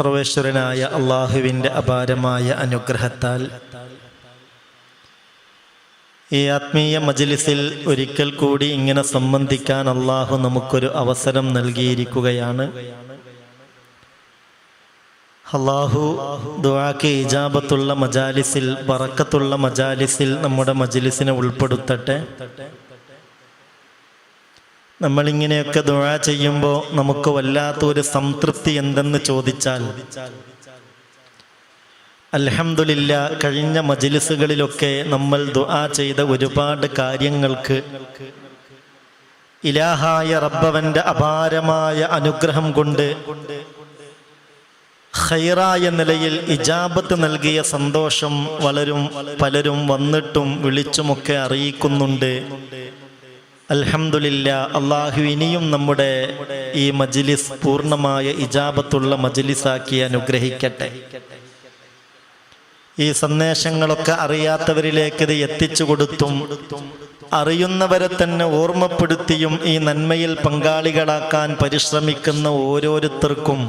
സർവേശ്വരനായ അള്ളാഹുവിന്റെ അപാരമായ അനുഗ്രഹത്താൽ ഈ ആത്മീയ മജലിസിൽ ഒരിക്കൽ കൂടി ഇങ്ങനെ സംബന്ധിക്കാൻ അള്ളാഹു നമുക്കൊരു അവസരം നൽകിയിരിക്കുകയാണ്. അള്ളാഹു ദുവാക്ക് ഇജാബത്തുള്ള മജാലിസിൽ ബറക്കത്തുള്ള മജാലിസിൽ നമ്മുടെ മജലിസിനെ ഉൾപ്പെടുത്തട്ടെ. നമ്മളിങ്ങനെയൊക്കെ ദുഴ ചെയ്യുമ്പോൾ നമുക്ക് വല്ലാത്തൊരു സംതൃപ്തി എന്തെന്ന് ചോദിച്ചാൽ അലഹമില്ല കഴിഞ്ഞ മജിലിസുകളിലൊക്കെ നമ്മൾ ദുആ ചെയ്ത ഒരുപാട് കാര്യങ്ങൾക്ക് ഇലാഹായ റബ്ബവന്റെ അപാരമായ അനുഗ്രഹം കൊണ്ട് ഖൈറായ നിലയിൽ ഇജാബത്ത് നൽകിയ സന്തോഷം വളരും പലരും വന്നിട്ടും വിളിച്ചുമൊക്കെ അറിയിക്കുന്നുണ്ട്. അൽഹംദുലില്ല അള്ളാഹു ഇനിയും നമ്മുടെ ഈ മജിലിസ് പൂർണമായ ഇജാബത്തുള്ള മജിലിസാക്കി അനുഗ്രഹിക്കട്ടെ. ഈ സന്ദേശങ്ങളൊക്കെ അറിയാത്തവരിലേക്ക് ഇത് എത്തിച്ചു കൊടുത്തും അറിയുന്നവരെ തന്നെ ഓർമ്മപ്പെടുത്തിയും ഈ നന്മയിൽ പങ്കാളികളാക്കാൻ പരിശ്രമിക്കുന്ന ഓരോരുത്തർക്കും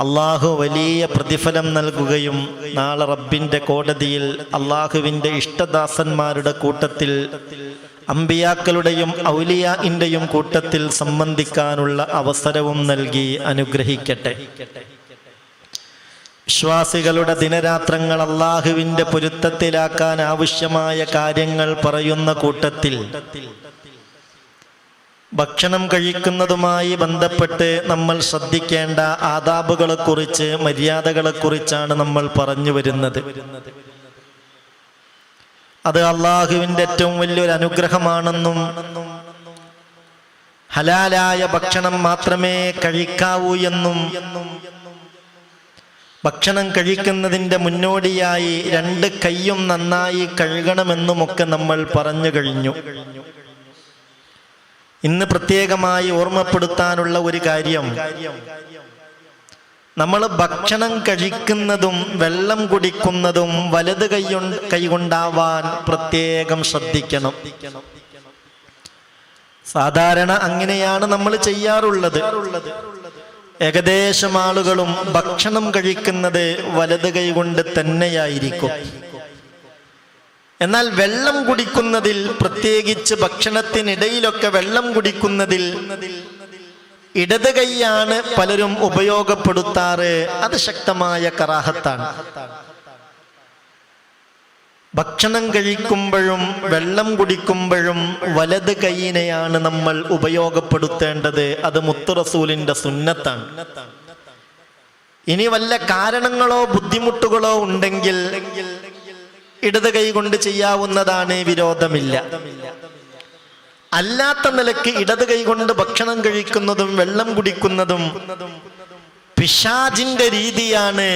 അള്ളാഹു വലിയ പ്രതിഫലം നൽകുകയും നാളെ റബ്ബിന്റെ കോടതിയിൽ അള്ളാഹുവിന്റെ ഇഷ്ടദാസന്മാരുടെ കൂട്ടത്തിൽ അമ്പിയാക്കളുടെയും ഔലിയാഇന്റെയും കൂട്ടത്തിൽ സംബന്ധിക്കാനുള്ള അവസരവും നൽകി അനുഗ്രഹിക്കട്ടെ. വിശ്വാസികളുടെ ദിനരാത്രങ്ങൾ അള്ളാഹുവിന്റെ പൊരുത്തത്തിലാക്കാൻ ആവശ്യമായ കാര്യങ്ങൾ പറയുന്ന കൂട്ടത്തിൽ ഭക്ഷണം കഴിക്കുന്നതുമായി ബന്ധപ്പെട്ട് നമ്മൾ ശ്രദ്ധിക്കേണ്ട ആദാബുകളെക്കുറിച്ച് മര്യാദകളെക്കുറിച്ചാണ് നമ്മൾ പറഞ്ഞു വരുന്നത്. അത് അള്ളാഹുവിന്റെ ഏറ്റവും വലിയൊരു അനുഗ്രഹമാണെന്നും ഹലാലായ ഭക്ഷണം മാത്രമേ കഴിക്കാവൂ എന്നും ഭക്ഷണം കഴിക്കുന്നതിന്റെ മുന്നോടിയായി രണ്ട് കൈയും നന്നായി കഴുകണമെന്നുമൊക്കെ നമ്മൾ പറഞ്ഞു കഴിഞ്ഞു. ഇന്ന് പ്രത്യേകമായി ഓർമ്മപ്പെടുത്താനുള്ള ഒരു കാര്യം. നമ്മൾ ഭക്ഷണം കഴിക്കുന്നതും വെള്ളം കുടിക്കുന്നതും വലത് കൈ കൈകൊണ്ടാവാൻ പ്രത്യേകം ശ്രദ്ധിക്കണം. സാധാരണ അങ്ങനെയാണ് നമ്മൾ ചെയ്യാറുള്ളത്. ഏകദേശം ആളുകളും ഭക്ഷണം കഴിക്കുന്നത് വലത് കൈകൊണ്ട് തന്നെയായിരിക്കും. എന്നാൽ വെള്ളം കുടിക്കുന്നതിൽ പ്രത്യേകിച്ച് ഭക്ഷണത്തിനിടയിലൊക്കെ വെള്ളം കുടിക്കുന്നതിൽ ഇടത് കൈയാണ് പലരും ഉപയോഗപ്പെടുത്താറ്. അത് ശക്തമായ കറാഹത്താണ്. ഭക്ഷണം കഴിക്കുമ്പോഴും വെള്ളം കുടിക്കുമ്പോഴും വലത് കൈയിനെയാണ് നമ്മൾ ഉപയോഗപ്പെടുത്തേണ്ടത്. അത് മുത്തുറസൂലിന്റെ സുന്നത്താണ്. ഇനി വല്ല കാരണങ്ങളോ ബുദ്ധിമുട്ടുകളോ ഉണ്ടെങ്കിൽ ഇടത് കൈ കൊണ്ട് ചെയ്യാവുന്നതാണ് വിരോധമില്ല. അല്ലാത്ത നിലയ്ക്ക് ഇടത് കൈകൊണ്ട് ഭക്ഷണം കഴിക്കുന്നതും വെള്ളം കുടിക്കുന്നതും പിശാജിന്റെ രീതിയാണ്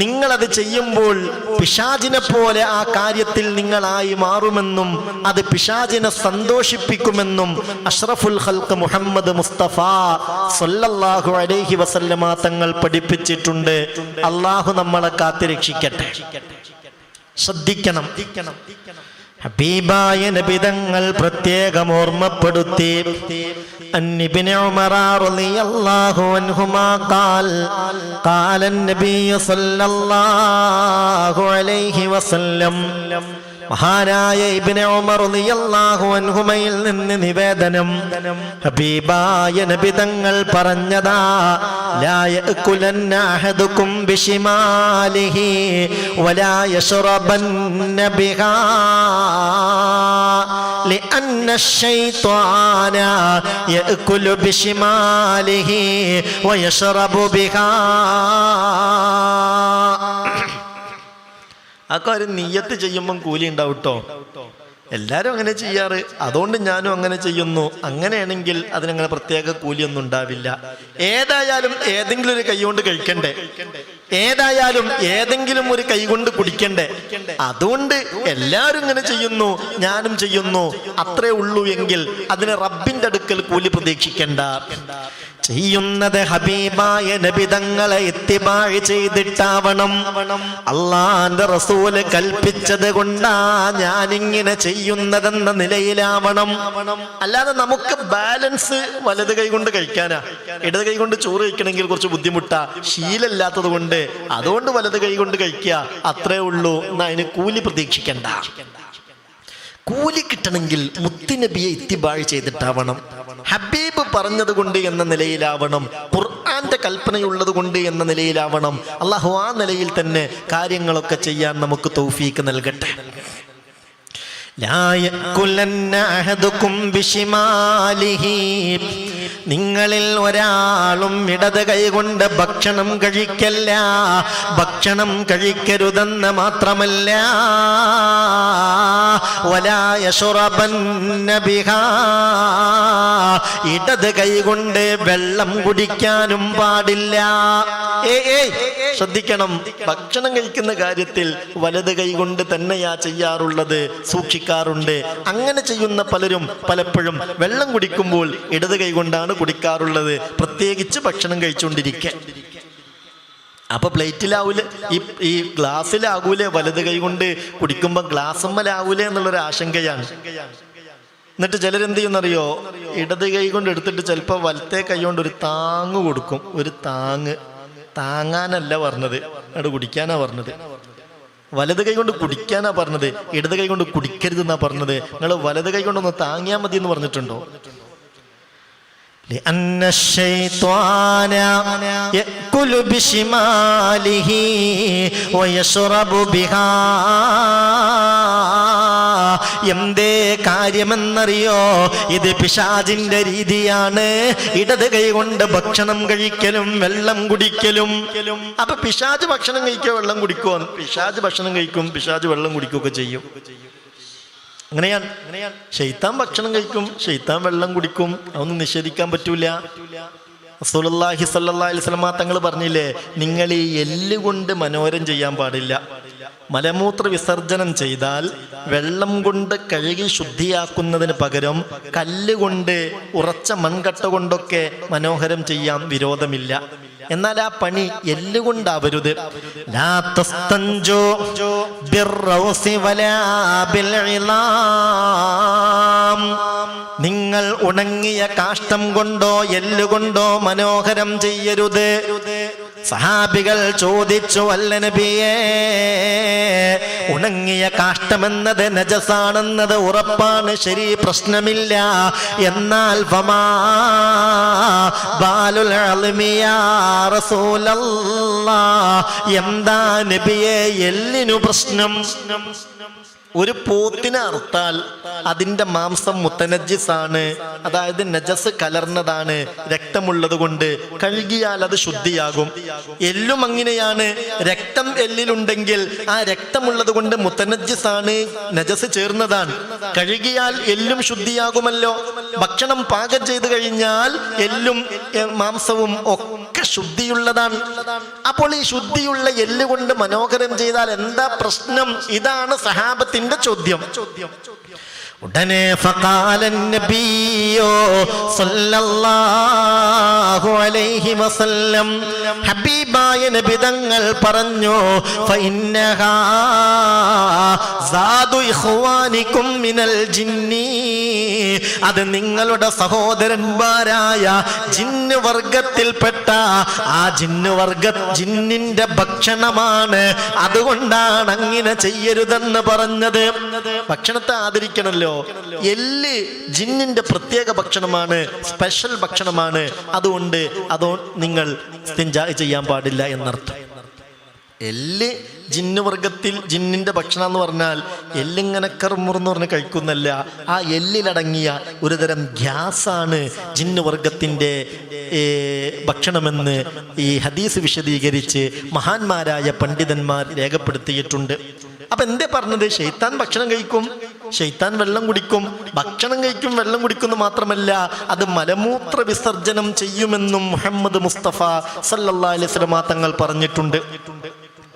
നിങ്ങൾ അത് ചെയ്യുമ്പോൾ പിശാജിനെ പോലെ ആ കാര്യത്തിൽ നിങ്ങളായി മാറുമെന്നും അത് പിശാജിനെ സന്തോഷിപ്പിക്കുമെന്നും അഷ്റഫുൽ ഹൽക്ക് മുഹമ്മദ് മുസ്തഫ സൊല്ലാഹു അലൈഹി വസല്ലമ തങ്ങൾ പഠിപ്പിച്ചിട്ടുണ്ട്. അള്ളാഹു നമ്മളെ കാത്തിരക്ഷിക്കട്ടെ. ശ്രദ്ധിക്കണം. ഹബീബായ പ്രത്യേകം ഓർമ്മപ്പെടുത്തി അന്നിബിന് ഉമർ റളിയല്ലാഹു അൻഹുമാ ഖാൽ ഖാല നബിയ്യു സല്ലല്ലാഹു അലൈഹി വസല്ലം മഹാനായ ഇബ്നു ഉമർ റളിയല്ലാഹു അൻഹുമയിൽ നിന്ന് നിവേദനം ഹബീബായ നബി തങ്ങൾ പറഞ്ഞതാ ലാ യഅകുലന്ന അഹദുക്കും ബിശിമാലിഹി വലാ യശ്റബന്ന ബിഹാ لأن الشيطان يأكل بشماله ويشرب بها ആ കാര്യം നീയത്ത് ചെയ്യുമ്പം കൂലി ഉണ്ടാവും കേട്ടോ എല്ലാവരും അങ്ങനെ ചെയ്യാറ്. അതുകൊണ്ട് ഞാനും അങ്ങനെ ചെയ്യുന്നു. അങ്ങനെയാണെങ്കിൽ അതിനങ്ങനെ പ്രത്യേക കൂലിയൊന്നും ഉണ്ടാവില്ല. ഏതായാലും ഏതെങ്കിലും ഒരു കൈകൊണ്ട് കഴിക്കണ്ടേ? ഏതായാലും ഏതെങ്കിലും ഒരു കൈകൊണ്ട് കുടിക്കണ്ടേ? അതുകൊണ്ട് എല്ലാവരും ഇങ്ങനെ ചെയ്യുന്നു. ഞാനും ചെയ്യുന്നു. അത്രേ ഉള്ളൂ എങ്കിൽ അതിന് റബ്ബിന്റെ അടുക്കൽ കൂലി പ്രതീക്ഷിക്കണ്ട. ചെയ്യുന്നത് ഹബീബായ നബിതങ്ങളെ ഇത്തിബാഴ് ചെയ്തിട്ടാവണം. അള്ളാന്റെ റസൂൽ കൽപ്പിച്ചത് കൊണ്ടാ ഞാനിങ്ങനെ ചെയ്യുന്നതെന്ന നിലയിലാവണം. അല്ലാതെ നമുക്ക് ബാലൻസ് വലത് കൈ കൊണ്ട് കഴിക്കാനാ. ഇടത് കൈ കൊണ്ട് ചോറ് കഴിക്കണമെങ്കിൽ കുറച്ച് ബുദ്ധിമുട്ടാ. ശീലല്ലാത്തത് കൊണ്ട് അതുകൊണ്ട് വലത് കൈ കൊണ്ട് കഴിക്കുക. അത്രേ ഉള്ളൂ എന്നാ അതിന് കൂലി പ്രതീക്ഷിക്കണ്ട. കൂലി കിട്ടണമെങ്കിൽ മുത്തിനബിയെ ഇത്തിബാഴ് ചെയ്തിട്ടാവണം. ഹബീബ് പറഞ്ഞത് കൊണ്ട് എന്ന നിലയിലാവണം. ഖുർആന്റെ കൽപ്പനയുള്ളത് കൊണ്ട് എന്ന നിലയിലാവണം. അള്ളാഹു ആ നിലയിൽ തന്നെ കാര്യങ്ങളൊക്കെ ചെയ്യാൻ നമുക്ക് തൗഫീക്ക് നൽകട്ടെ. നിങ്ങളിൽ ഒരാളും ഇടത് കൈകൊണ്ട് ഭക്ഷണം കഴിക്കല്ല. ഭക്ഷണം കഴിക്കരുതെന്ന് മാത്രമല്ല. ഇടത് കൈകൊണ്ട് വെള്ളം കുടിക്കാനും പാടില്ല. ഏ ഏയ് ശ്രദ്ധിക്കണം. ഭക്ഷണം കഴിക്കുന്ന കാര്യത്തിൽ വലത് കൈകൊണ്ട് തന്നെയാ ചെയ്യാറുള്ളത്. സൂക്ഷിക്കാറുണ്ട്. അങ്ങനെ ചെയ്യുന്ന പലരും പലപ്പോഴും വെള്ളം കുടിക്കുമ്പോൾ ഇടത് കൈകൊണ്ടാണ് കുടിക്കാറുള്ളത്. പ്രത്യേകിച്ച് ഭക്ഷണം കഴിച്ചുകൊണ്ടിരിക്കെ. അപ്പൊ പ്ലേറ്റിലാവൂലേ? ഈ ഈ ഗ്ലാസ്സിലാകൂലേ വലത് കൈ കൊണ്ട് കുടിക്കുമ്പോൾ ഗ്ലാസ്സമ്മലാവൂലേ എന്നുള്ളൊരു ആശങ്കയാണ്. എന്നിട്ട് ചിലരെന്ത് ചെയ്യുന്നറിയോ ഇടത് കൈ കൊണ്ട് എടുത്തിട്ട് ചിലപ്പോൾ വലത്തെ കൈ കൊണ്ട് ഒരു താങ് കൊടുക്കും. ഒരു താങ് താങ്ങാനല്ല പറഞ്ഞത്. അവിടെ കുടിക്കാനാ പറഞ്ഞത്. വലത് കൈ കൊണ്ട് കുടിക്കാനാ പറഞ്ഞത്. ഇടത് കൈ കൊണ്ട് കുടിക്കരുതെന്നാ പറഞ്ഞത്. നിങ്ങൾ വലത് കൈ കൊണ്ടൊന്ന് താങ്ങിയാൽ മതി എന്ന് പറഞ്ഞിട്ടുണ്ടോ? لأن الشيطان يأكل بشماله ويشرب بها എന്തേ കാര്യമെന്നറിയോ ഇത് പിശാജിന്റെ രീതിയാണ് ഇടത് കൈ കൊണ്ട് ഭക്ഷണം കഴിക്കലും വെള്ളം കുടിക്കലും അപ്പൊ പിശാജ് ഭക്ഷണം കഴിക്കുക വെള്ളം കുടിക്കുമോ പിശാജ് ഭക്ഷണം കഴിക്കും പിശാജ് വെള്ളം കുടിക്കുകയൊക്കെ ചെയ്യും അങ്ങനെയാണ്. ഷെയ്ത്താൻ ഭക്ഷണം കഴിക്കും ഷെയ്ത്താൻ വെള്ളം കുടിക്കും അതൊന്നും നിഷേധിക്കാൻ പറ്റൂല. റസൂലുള്ളാഹി സല്ലാ അലൈഹി വസല്ലമ തങ്ങൾ പറഞ്ഞില്ലേ നിങ്ങൾ ഈ എല്ലുകൊണ്ട് മനോരം ചെയ്യാൻ പാടില്ല. മലമൂത്ര വിസർജനം ചെയ്താൽ വെള്ളം കൊണ്ട് കഴുകി ശുദ്ധിയാക്കുന്നതിന് പകരം കല്ലുകൊണ്ട് ഉറച്ച മൺകട്ട കൊണ്ടൊക്കെ മനോഹരം ചെയ്യാൻ വിരോധമില്ല. എന്നാൽ ആ പണി എല്ലുകൊണ്ടാവരുത്. നിങ്ങൾ ഉണങ്ങിയ കാഷ്ടം കൊണ്ടോ എല്ലുകൊണ്ടോ മനോഹരം ചെയ്യരുത് സഹാബികൾ ചോദിച്ചു അല്ല നബിയേ ഉണങ്ങിയ കാഷ്ടമെന്നത് നജസാണെന്നത് ഉറപ്പാണ് ശരി പ്രശ്നമില്ല എന്നാൽ. എന്താ നബിയെ എല്ലിനു പ്രശ്നം ഒരു പോത്തിനെ അറുത്താൽ അതിന്റെ മാംസം മുത്തനജിസാണ് അതായത് നജസ് കലർന്നതാണ് രക്തമുള്ളത് കൊണ്ട്. കഴുകിയാൽ അത് ശുദ്ധിയാകും. എല്ലും അങ്ങനെയാണ്. രക്തം എല്ലിലുണ്ടെങ്കിൽ ആ രക്തമുള്ളത് കൊണ്ട് മുത്തനജിസാണ് നജസ് ചേർന്നതാണ്. കഴുകിയാൽ എല്ലും ശുദ്ധിയാകുമല്ലോ. ഭക്ഷണം പാകം ചെയ്തു കഴിഞ്ഞാൽ എല്ലും മാംസവും ഒക്കെ ശുദ്ധിയുള്ളതാണ്. അപ്പോൾ ഈ ശുദ്ധിയുള്ള എല്ലുകൊണ്ട് മനോഹരം ചെയ്താൽ എന്താ പ്രശ്നം? ഇതാണ് സഹാബത്തിന്റെ ചോദ്യം. ഉടനെ ഫഖാല നബിയോ സല്ലല്ലാഹു അലൈഹി വസല്ലം ഹബീബായ നബി തങ്ങൾ പറഞ്ഞു ഫഇന്നഹാ മിനൽ ജിന്നി. അത് നിങ്ങളുടെ സഹോദരന്മാരായ ജിന്ന് വർഗത്തിൽപ്പെട്ട ആ ജിന്ന് വർഗ ജിന്നിന്റെ ഭക്ഷണമാണ് അതുകൊണ്ടാണ് അങ്ങനെ ചെയ്യരുതെന്ന് പറഞ്ഞത്. ഭക്ഷണത്തെ ആദരിക്കണല്ലോ. എല്ല് ജിന്നിന്റെ പ്രത്യേക ഭക്ഷണമാണ് സ്പെഷ്യൽ ഭക്ഷണമാണ്. അതുകൊണ്ട് അതോ നിങ്ങൾ ചെയ്യാൻ പാടില്ല എന്നർത്ഥം. എല്ല് ജിന്ന് വർഗത്തിൽ ജിന്നിന്റെ ഭക്ഷണം എന്ന് പറഞ്ഞാൽ എല്ലിങ്ങനെ കറുമുറന്ന് പറഞ്ഞ് കഴിക്കുന്നല്ല. ആ എല്ലിലടങ്ങിയ ഒരുതരം ഗ്യാസാണ് ജിന്നുവർഗത്തിന്റെ ഭക്ഷണമെന്ന് ഈ ഹദീസ് വിശദീകരിച്ച് മഹാന്മാരായ പണ്ഡിതന്മാർ രേഖപ്പെടുത്തിയിട്ടുണ്ട്. അപ്പൊ എന്തേ പറഞ്ഞത്? ഷെയ്ത്താൻ ഭക്ഷണം കഴിക്കും ഷെയ്ത്താൻ വെള്ളം കുടിക്കും ഭക്ഷണം കഴിക്കും വെള്ളം കുടിക്കുന്നു മാത്രമല്ല അത് മലമൂത്ര വിസർജനം ചെയ്യുമെന്നും മുഹമ്മദ് മുസ്തഫ സല്ലാ അലൈഹി തങ്ങൾ പറഞ്ഞിട്ടുണ്ട്.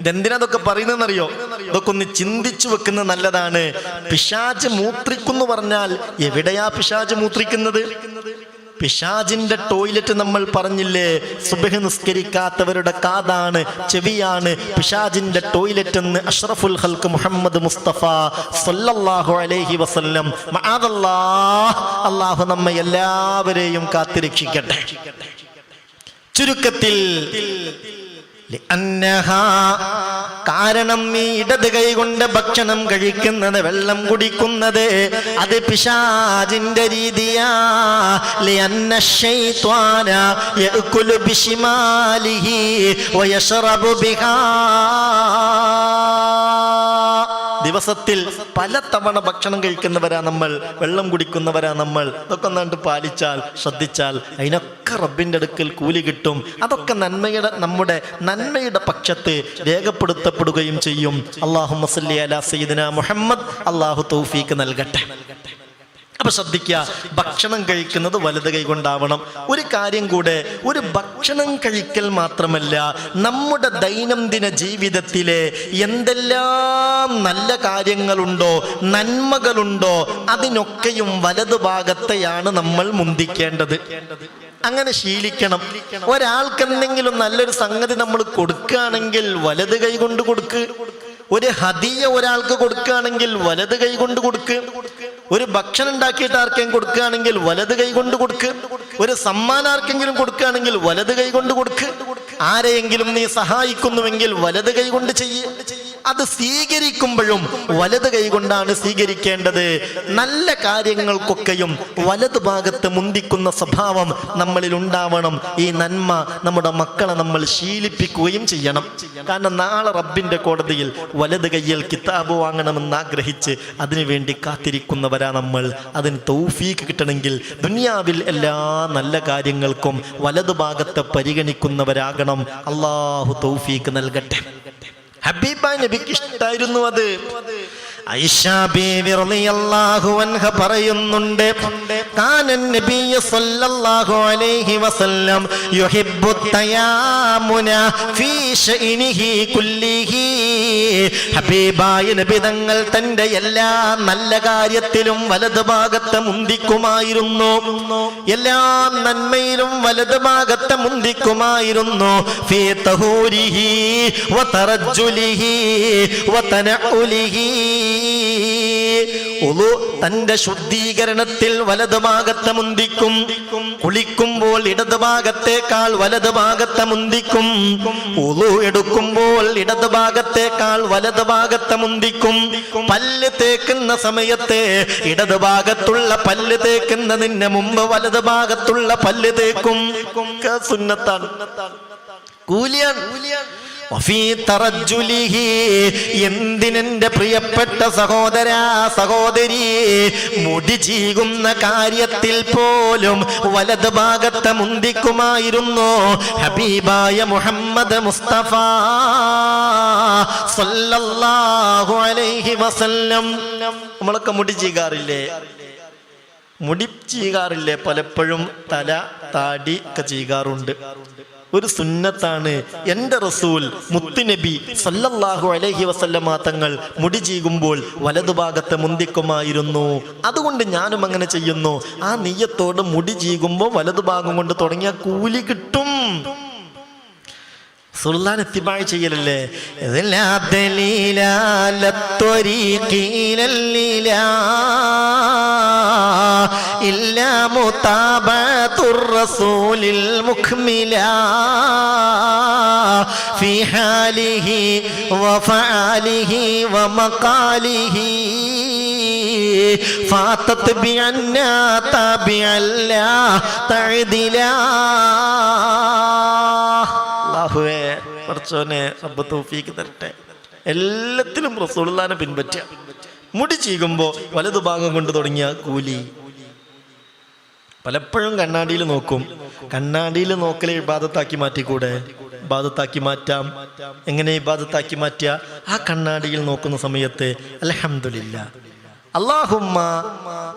ഇതെന്തിനാ ഇതൊക്കെ പറയുന്നതെന്നറിയോ? ഇതൊക്കെ ഒന്ന് ചിന്തിച്ചു വെക്കുന്നത് നല്ലതാണ്. പിശാജ് മൂത്രിക്കുന്നു പറഞ്ഞാൽ എവിടെയാ പിശാജ് മൂത്രിക്കുന്നത്? പിശാജിന്റെ ടോയ്ലറ്റ് നമ്മൾ പറഞ്ഞില്ലേ സുബഹ് നിസ്കരിക്കാത്തവരുടെ കാതാണ് ചെവിയാണ്. പിശാജിന്റെ ടോയ്ലറ്റ് എന്ന് അഷ്റഫുൽ ഹൽക്ക് മുഹമ്മദ് മുസ്തഫ സല്ലല്ലാഹു അലൈഹി വസല്ലം അള്ളാഹു നമ്മെ എല്ലാവരെയും കാത്തിരക്ഷിക്കട്ടെ. ചുരുക്കത്തിൽ കാരണം ഈ ഇടത് കൈ കൊണ്ട് ഭക്ഷണം കഴിക്കുന്നത് വെള്ളം കുടിക്കുന്നത് അത് പിശാജിന്റെ രീതിയാ. ദിവസത്തിൽ പല തവണ ഭക്ഷണം കഴിക്കുന്നവരാ നമ്മൾ വെള്ളം കുടിക്കുന്നവരാ നമ്മൾ. ഇതൊക്കെ ഒന്നാണ്ട് പാലിച്ചാൽ ശ്രദ്ധിച്ചാൽ അതിനൊക്കെ റബ്ബിന്റെ അടുക്കൽ കൂലി കിട്ടും. അതൊക്കെ നന്മയുടെ നമ്മുടെ നന്മയുടെ പക്ഷത്ത് രേഖപ്പെടുത്തപ്പെടുകയും ചെയ്യും. അള്ളാഹു മസല്ലി അല സയ്യിദിന മുഹമ്മദ്. അള്ളാഹു തൗഫീക്ക് നൽകട്ടെ. അപ്പൊ ശ്രദ്ധിക്കുക ഭക്ഷണം കഴിക്കുന്നത് വലത് കൈ കൊണ്ടാവണം. ഒരു കാര്യം കൂടെ ഒരു ഭക്ഷണം കഴിക്കൽ മാത്രമല്ല നമ്മുടെ ദൈനംദിന ജീവിതത്തിലെ എന്തെല്ലാം നല്ല കാര്യങ്ങളുണ്ടോ നന്മകളുണ്ടോ അതിനൊക്കെയും വലതു ഭാഗത്തെയാണ് നമ്മൾ മുന്തിക്കേണ്ടത്. അങ്ങനെ ശീലിക്കണം. ഒരാൾക്ക് എന്തെങ്കിലും നല്ലൊരു സംഗതി നമ്മൾ കൊടുക്കുകയാണെങ്കിൽ വലത് കൈ കൊണ്ട് കൊടുക്ക്. ഒരു ഹതിയ ഒരാൾക്ക് കൊടുക്കുകയാണെങ്കിൽ വലത് കൈ കൊണ്ട് കൊടുക്ക്. ഒരു ഭക്ഷണം ഉണ്ടാക്കിയിട്ട് ആർക്കെങ്കിലും കൊടുക്കുകയാണെങ്കിൽ വലത് കൈ കൊണ്ട് കൊടുക്ക്. ഒരു സമ്മാനം ആർക്കെങ്കിലും കൊടുക്കുകയാണെങ്കിൽ വലത് കൈ കൊണ്ട് കൊടുക്ക്. ആരെയെങ്കിലും നീ സഹായിക്കുന്നുവെങ്കിൽ വലത് കൈ കൊണ്ട് ചെയ്യ്. അത് സ്വീകരിക്കുമ്പോഴും വലത് കൈ കൊണ്ടാണ് സ്വീകരിക്കേണ്ടത്. നല്ല കാര്യങ്ങൾക്കൊക്കെയും വലത് ഭാഗത്ത് മുന്തിക്കുന്ന സ്വഭാവം നമ്മളിൽ ഉണ്ടാവണം. ഈ നന്മ നമ്മുടെ മക്കളെ നമ്മൾ ശീലിപ്പിക്കുകയും ചെയ്യണം. കാരണം നാളെ റബ്ബിന്റെ കോടതിയിൽ വലത് കയ്യിൽ കിതാബ് വാങ്ങണമെന്ന് ആഗ്രഹിച്ച് അതിനുവേണ്ടി കാത്തിരിക്കുന്നവരാ നമ്മൾ. അതിന് തൗഫീക്ക് കിട്ടണമെങ്കിൽ ദുനിയാവിൽ എല്ലാ നല്ല കാര്യങ്ങൾക്കും വലതു ഭാഗത്തെ പരിഗണിക്കുന്നവരാകണം. അള്ളാഹു തൗഫീക്ക് നൽകട്ടെ. ഹബീബ നബിക്ക് ഇഷ്ടായിരുന്നു അത്. ഐഷ ബീവി റളിയല്ലാഹു അൻഹ النبي صلى നബിയ സല്ലല്ലാഹു അലൈഹി വസല്ലം യുഹിബ്ബു في ഫീ كله. ഹബീബായ നബി തങ്ങൾ തന്റെ എല്ലാ നല്ല കാര്യത്തിലും വലത് ഭാഗത്ത് മുന്തിക്കുമായിരുന്നു. എല്ലാ നന്മയിലും വലത് ഭാഗത്ത് മുന്തിക്കുമായിരുന്നു. ഫീ തഹൂരിഹി വതറജ്ജുലിഹി വതനഉലിഹി ഉളു തന്റെ ശുദ്ധീകരണത്തിൽ വലതുഭാഗത്തെ മുന്തിക്കും കുളിക്കുമ്പോൾ ഇടത് ഭാഗത്തേക്കാൾ വലത് വലതുഭാഗത്തെ മുന്തിക്കും ഉളു എടുക്കുമ്പോൾ ഇടത് ഭാഗത്തേക്കാൾ വലത് വലതുഭാഗത്തെ മുന്തിക്കും. പല്ല് തേക്കുന്ന സമയത്തെ ഇടത് ഭാഗത്തുള്ള പല്ല് തേക്കുന്നതിന് മുമ്പ് വലത് ഭാഗത്തുള്ള പല്ല് തേക്കും. സുന്നത്താണ്. എന്തിനെന്റെ പ്രിയപ്പെട്ട സഹോദര സഹോദരി മുടി ചീകുന്ന കാര്യത്തിൽ പോലും വലത് ഭാഗത്തെ മുന്തിക്കുമായിരുന്നു ഹബീബായ മുഹമ്മദ് മുസ്തഫ സല്ലല്ലാഹു അലൈഹി വസല്ലം. നമ്മളൊക്കെ മുടി ചീകാറില്ലേ? മുടി ചീകാറില്ലേ? പലപ്പോഴും തല താടി ഒക്കെ ചീകാറുണ്ട്. ഒരു സുന്നത്താണ്. എന്റെ റസൂൽ മുത്തുനബി സല്ലല്ലാഹു അലഹി വസല്ലമ തങ്ങൾ മുടി ചീകുമ്പോൾ വലതുഭാഗത്തെ മുന്തിക്കുമായിരുന്നു. അതുകൊണ്ട് ഞാനും അങ്ങനെ ചെയ്യുന്നു. ആ നെയ്യത്തോട് മുടി ചീകുമ്പോൾ വലതുഭാഗം കൊണ്ട് തുടങ്ങിയ കൂലി കിട്ടും. സുൽത്താൻ എത്തിപ്പാഴ് ചെയ്യലല്ലേ? إلا متابعة الرسول المكملة في حاله وفعاله ومقاله فاتت بعنا تابعا لا تعدلا അള്ളാഹുവേ കുറച്ചോനെ റബ്ബ് തൗഫീക്ക് തരട്ടെ എല്ലാത്തിലും റസൂലുള്ളാനെ പിൻപറ്റുക മുടി ചീകുമ്പോൾ വലതുഭാഗം കൊണ്ട് തുടങ്ങിയ കൂലി പലപ്പോഴും കണ്ണാടിയിൽ നോക്കും. കണ്ണാടിയിൽ നോക്കലെ ഇബാദത്താക്കി മാറ്റിക്കൂടെ? ഇബാദത്താക്കി മാറ്റാം. എങ്ങനെ ഇബാദത്താക്കി മാറ്റുക ആ കണ്ണാടിയിൽ നോക്കുന്ന സമയത്ത് അലഹമില്ല അള്ളാഹുമ്മ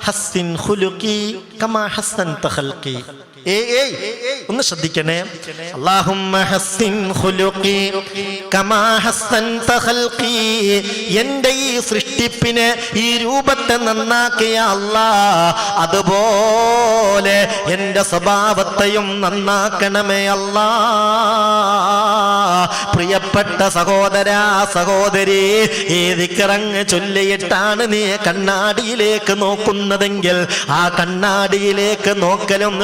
ഹസ്സിൻ ഹുലുക്കി കമാ ഹസ്സൻ ഖൽഖി. ഒന്ന് ശ്രദ്ധിക്കണേ. അല്ലാഹുമ്മ ഹസ്സിൻ കമാ എന്റെ ഈ സൃഷ്ടിപ്പിനെ ഈ രൂപത്തെ നന്നാക്കിയ അല്ലാ അതുപോലെ എന്റെ സ്വഭാവത്തെയും നന്നാക്കണമേ അല്ലാ പ്രിയപ്പെട്ട സഹോദര സഹോദരി ഈ ദിക്കറങ്ങ് ചൊല്ലിയിട്ടാണ് നീ കണ്ണാടിയിലേക്ക് നോക്കുന്നതെങ്കിൽ ആ കണ്ണാടിയിലേക്ക് നോക്കലും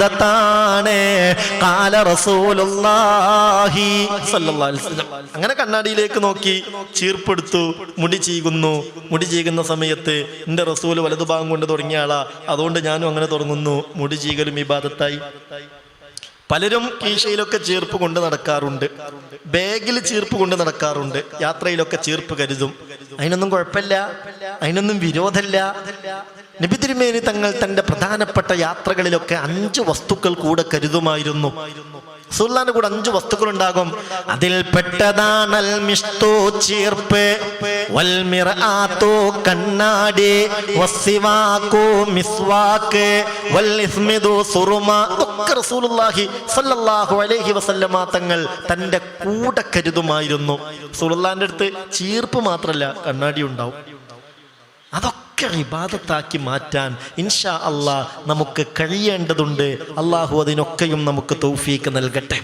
ഇബാദത്താണ് കാല റസൂലുള്ളാഹി. അങ്ങനെ കണ്ണാടിയിലേക്ക് നോക്കി ചീർപ്പെടുത്തു മുടി ചീകുന്നു. മുടി ചീകുന്ന സമയത്ത് എന്റെ റസൂൽ വലതുഭാഗം കൊണ്ട് തുടങ്ങിയ ആളാ. അതുകൊണ്ട് ഞാനും അങ്ങനെ തുടങ്ങുന്നു. മുടി ചീകലും ഇബാദത്തായി. പലരും കീശയിലൊക്കെ ചീർപ്പ് കൊണ്ട് നടക്കാറുണ്ട്. ബാഗിൽ ചീർപ്പ് കൊണ്ട് നടക്കാറുണ്ട്. യാത്രയിലൊക്കെ ചീർപ്പ് കരുതും. അതിനൊന്നും കുഴപ്പമില്ല. അതിനൊന്നും വിരോധമില്ല. നബി തിരുമേനി തങ്ങൾ തന്റെ പ്രധാനപ്പെട്ട യാത്രകളിലൊക്കെ അഞ്ച് വസ്തുക്കൾ കൂടെ കരുതുമായിരുന്നു. സുൽത്താന്റെ കൂടെ അഞ്ച് വസ്തുക്കൾ ഉണ്ടാകും അതിൽ പെട്ടതാണ് ചീർപ്പ് കണ്ണാടി മിസ്വാക്ക് വൽ ഇസ്മിദോ റസൂലുള്ളാഹി അലൈഹി വസല്ലമ തങ്ങൾ തന്റെ കൂടെ കരുതുമായിരുന്നു. റസൂലുള്ളാന്റെ അടുത്ത് ചീർപ്പ് മാത്രമല്ല കണ്ണാടി ഉണ്ടാവും. അതൊക്കെ ഇബാദത്താക്കി മാറ്റാൻ ഇൻഷാ അള്ളാ നമുക്ക് കഴിയേണ്ടതുണ്ട്. അള്ളാഹു അതിനൊക്കെയും നമുക്ക് തൗഫീക്ക് നൽകട്ടെ.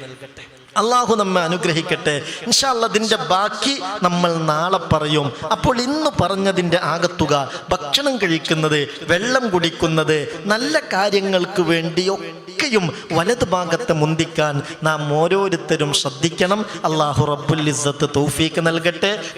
അള്ളാഹു നമ്മെ അനുഗ്രഹിക്കട്ടെ. ഇൻഷാ അല്ലാ ഇതിന്റെ ബാക്കി നമ്മൾ നാളെ പറയും. അപ്പോൾ ഇന്ന് പറഞ്ഞതിന്റെ ആകത്തുക ഭക്ഷണം കഴിക്കുന്നത് വെള്ളം കുടിക്കുന്നത് നല്ല കാര്യങ്ങൾക്ക് വേണ്ടിയൊക്കെയും വലത് ഭാഗത്തെ മുന്തിക്കാൻ നാം ഓരോരുത്തരും ശ്രദ്ധിക്കണം. അള്ളാഹു റബ്ബുൽ ഇസ്സത്ത് തൗഫീക്ക് നൽകട്ടെ.